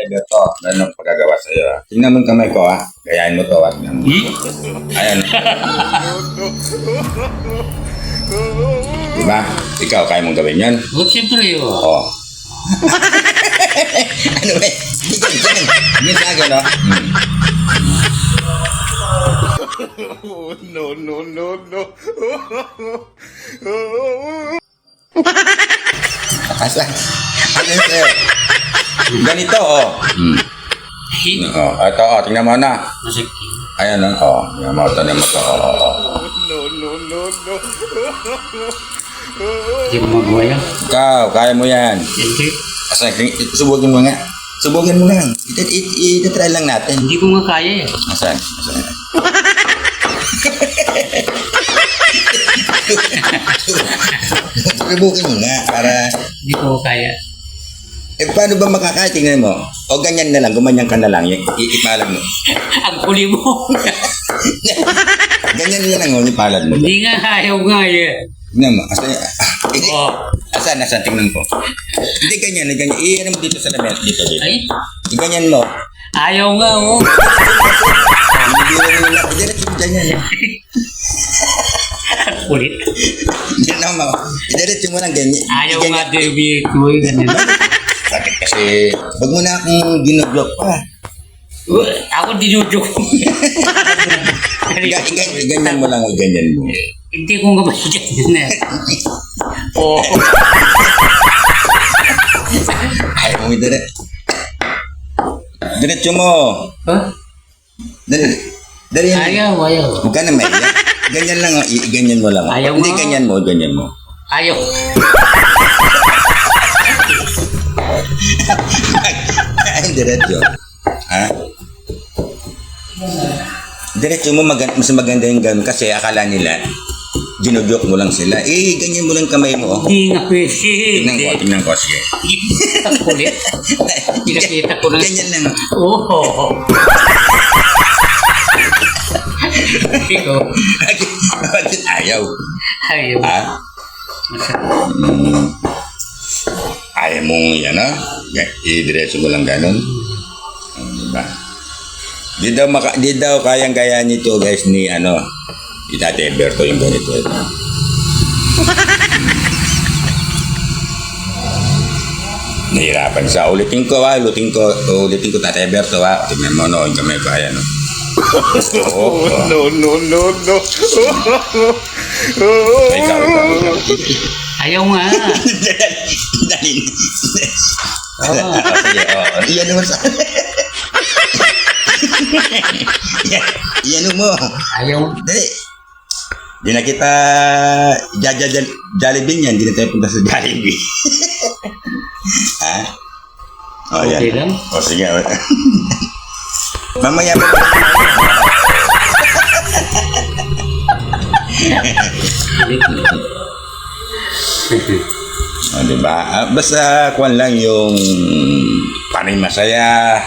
Alberto, meron ang pagkagawa sa iyo. Tingnan mo yung kamay ko ha. Gayahin mo to ha. Tingnan mo. Ayan. diba? Ikaw, kaya mong gawin yan? Oh, siyempre, oh. Oo. ano ba? Hindi sa akin, no? Hmm. no, no, no, no. Asa? Ano yun sa'yo? Ganito, oh. Hmm. Oh, ito, oh. Tingnan mo na. Ayan, oh. Oh, tingnan mo, tingnan mo to. Oh, oh, oh. No, no, no, no. Hindi ko magawa yan. Ikaw, kaya mo yan. Hindi. Asa, subugin mo nga. Subugin mo lang. Ito-try lang natin. Hindi ko nga kaya eh. Asan? Asan? Subukin mo nga para... Hindi ko kaya. Eh, paano ba makakaya? Tingnan mo. O ganyan na lang, gumanyan ka na lang. I- Ipalag mo. Ang kuli mo. Ganyan na lang, oh, ipalad mo. Hindi nga ayaw nga eh. Tingnan mo. Asan? Ah, eh, Oh. asan? Asan? Tingnan ko. Hindi ganyan, eh, ganyan. Iyan mo dito sa lamet. Dito, dito. Ay, Ganyan mo. ayaw nga oh. Hindi mo nila. Diretso mo ganyan. Ang kulit. Hindi na mo. Diretso mo lang ganyan. Ayaw Ganyan. nga eh, ganun. Sakit kasi. Wag mo na akong ginublok pa. Uh, Ako dinudyo ko. Ga- ga- Ganyan mo lang, ganyan mo. Hindi ko nga ganyan na. Oo. Ayaw mo dire. Diretso mo. Huh? Dali. Dali. Ayaw, ayaw. Huwag ka na may. Ganyan lang, oh. I- ganyan mo lang. oh. Ayaw Hindi, mo. ganyan mo, ganyan mo. Ayaw. Diretso. Ha? Diretso mo, mag- mas maganda yung ganun kasi akala nila, ginugyok mo lang sila. Eh, ganyan mo lang kamay mo. oh. Hindi nga pwede. Tingnan ko, tingnan ko. Sige. Kulit. Pinakita ko na. Ganyan lang. Oo. Ikaw. Ayaw? Ayaw. Ha? Mm. Ayaw mong yan, ha? Ga- I-diretso mo lang ganun. Diba? Di daw, maka, di daw kayang gaya nito, guys, ni ano, ni Tate Berto yung ganito. Ito. Nahirapan sa ulitin ko ha, ulitin ko, ulitin ko Tate Berto ha. Tingnan mo no, yung kamay ko, ayan no. Oo, oo. No, no, no, no. Ikaw, ikaw, ikaw. Ayaw nga. Dali. Oo. Oh, sige, oh. Iyan mo sa... Iyan mo. Ayaw. Dali. Di na kita jaja jal- Jollibee yan. Di na tayo punta sa Jollibee. ha? Oh, yan. Okay lang. O, sige. O, di ba? Ah, basta kuwan lang yung panay masaya.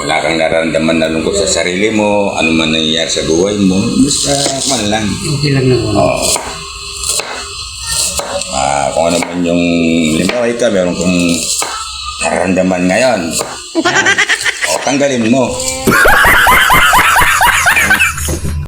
Wala kang nararamdaman na lungkot sa sarili mo. Ano man nangyayari sa buhay mo. Basta kuwan lang. Okay lang naman. Oo. Ah, kung ano man yung limbawa ikaw, meron kong nararamdaman ngayon. o, tanggalin mo.